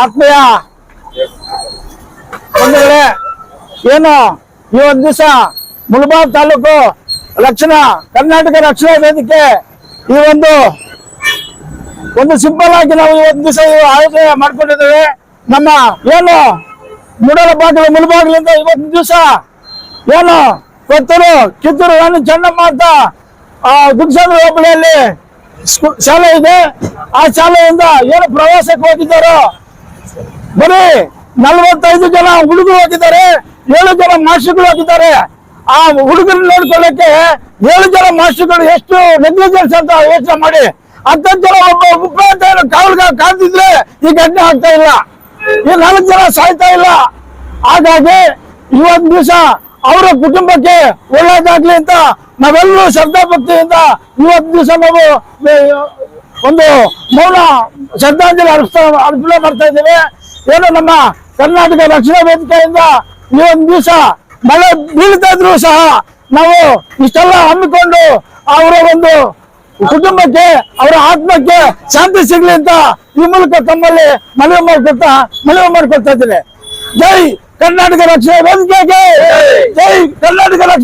ಆತ್ಮೀಯ ಬಂಧುಗಳೇ, ಏನು ಈ ಒಂದು ದಿವಸ ಮುಳಬಾಗ್ ತಾಲೂಕು ರಕ್ಷಣಾ, ಕರ್ನಾಟಕ ರಕ್ಷಣಾ ವೇದಿಕೆ ಈ ಒಂದು ಒಂದು ಸಿಂಪಲ್ ಆಗಿ ನಾವು ಒಂದು ದಿವಸ ಆಯೋಜನೆ ಮಾಡ್ಕೊಂಡಿದ್ದೇವೆ. ನಮ್ಮ ಏನು ಮುಡಲ ಬಾಗಿಲು ಮುಳಬಾಗಿಲಿಂದ ಇವತ್ತು ದಿವಸ ಏನು ಕೊತ್ತೂರು, ಕಿತ್ತೂರು ಚೆನ್ನಮ್ಮ ಅಂತ ಗುಡ್ಸಂದ್ರ ಹೋಬಳಿಯಲ್ಲಿ ಶಾಲೆ ಇದೆ. ಆ ಶಾಲೆಯಿಂದ ಏನು ಪ್ರವಾಸಕ್ಕೆ ಹೋಗಿದ್ದಾರೋ? ಬರೀ ನಲ್ವತ್ತೈದು ಜನ ಹುಡುಗರು ಹೋಗಿದ್ದಾರೆ, ಏಳು ಜನ ಮಾಸ್ಟರ್ಗಳು ಹೋಗಿದ್ದಾರೆ. ಆ ಹುಡುಗರು ನೋಡ್ಕೊಳ್ಳಕ್ಕೆ ಏಳು ಜನ ಮಾಸ್ಟರ್ಗಳು ಎಷ್ಟು ನೆಗ್ಲಿಜೆನ್ಸ್ ಅಂತ ಯೋಚನೆ ಮಾಡಿ, ಹತ್ತತ್ತು ಜನ ಒಬ್ಬ ಉಪಾಧ್ಯಾಯರು ಕಾವಲ್ಗ ಕಾದಿದ್ರೆ ಈ ಘಟನೆ ಆಗ್ತಾ ಇಲ್ಲ. ಈ ನಾಲ್ಕು ಜನ ಸಾಯ್ತಾ ಇಲ್ಲ. ಹಾಗಾಗಿ ಇವತ್ತು ದಿವಸ ಅವರ ಕುಟುಂಬಕ್ಕೆ ಒಳ್ಳೇದಾಗ್ಲಿ ಅಂತ ನಾವೆಲ್ಲರೂ ಶ್ರದ್ಧಾ ಭಕ್ತಿಯಿಂದ ಇವತ್ತು ದಿವಸ ನಾವು ಒಂದು ಮೌನ ಶ್ರದ್ಧಾಂಜಲಿ ಅರ್ಪಿಸ್ತಾ, ಅರ್ಪಣೆ ಮಾಡ್ತಾ ಇದ್ದೇವೆ. ಏನು ನಮ್ಮ ಕರ್ನಾಟಕ ರಕ್ಷಣಾ ವೇದಿಕೆಯಿಂದ ಈ ಒಂದು ದಿವಸ ಮಳೆ ಬೀಳ್ತಾ ಇದ್ರು ಸಹ ನಾವು ಇಷ್ಟೆಲ್ಲ ಹಮ್ಮಿಕೊಂಡು ಅವರ ಒಂದು ಕುಟುಂಬಕ್ಕೆ, ಅವರ ಆತ್ಮಕ್ಕೆ ಶಾಂತಿ ಸಿಗ್ಲಿ ಅಂತ ಈ ಮೂಲಕ ತಮ್ಮಲ್ಲಿ ಮನವಿ ಮಾಡ್ಕೊಳ್ತಾ ಮನವಿ ಮಾಡ್ಕೊಳ್ತಾ ಇದ್ದೇನೆ ಜೈ ಕರ್ನಾಟಕ ರಕ್ಷಣಾ ವೇದಿಕೆಗೆ ಜೈ ಕರ್ನಾಟಕ ರಕ್ಷಣಾ